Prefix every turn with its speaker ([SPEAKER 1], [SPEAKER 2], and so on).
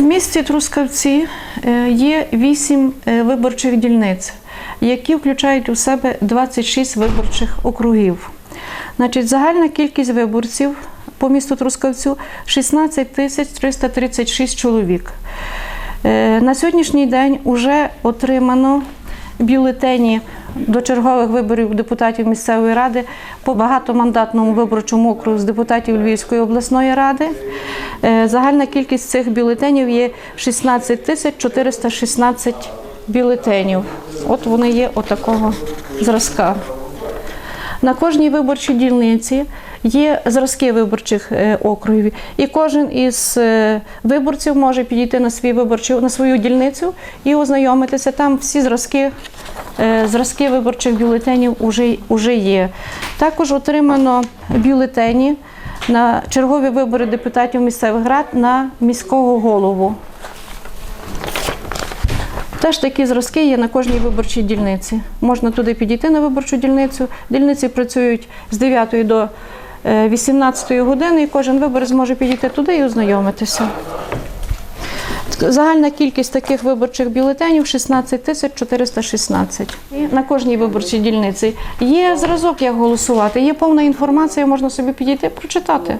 [SPEAKER 1] місті Трускавці е, є 8 виборчих дільниць, які включають у себе 26 виборчих округів. Значить, загальна кількість виборців по місту Трускавцю 16 тисяч 336 чоловік. Е, На сьогоднішній день вже отримано бюлетені до чергових виборів депутатів місцевої ради по багатомандатному виборчому округу з депутатів Львівської обласної ради. Е, Загальна кількість цих бюлетенів є 16 тисяч 416 бюлетенів. От вони є отакого зразка. На кожній виборчій дільниці є зразки виборчих е, округів, і кожен із е, виборців може підійти на свій виборчий на свою дільницю і ознайомитися. Там всі зразки, зразки виборчих бюлетенів уже, уже є. Також отримано бюлетені на чергові вибори депутатів місцевих рад на міського голову. Теж такі зразки є на кожній виборчій дільниці. Можна туди підійти на виборчу дільницю. Дільниці працюють з 9 до е, 18 години, і кожен виборець зможе підійти туди і ознайомитися. Загальна кількість таких виборчих бюлетенів 16 тисяч 416. І на кожній виборчій дільниці є зразок, як голосувати, є повна інформація, можна собі підійти прочитати.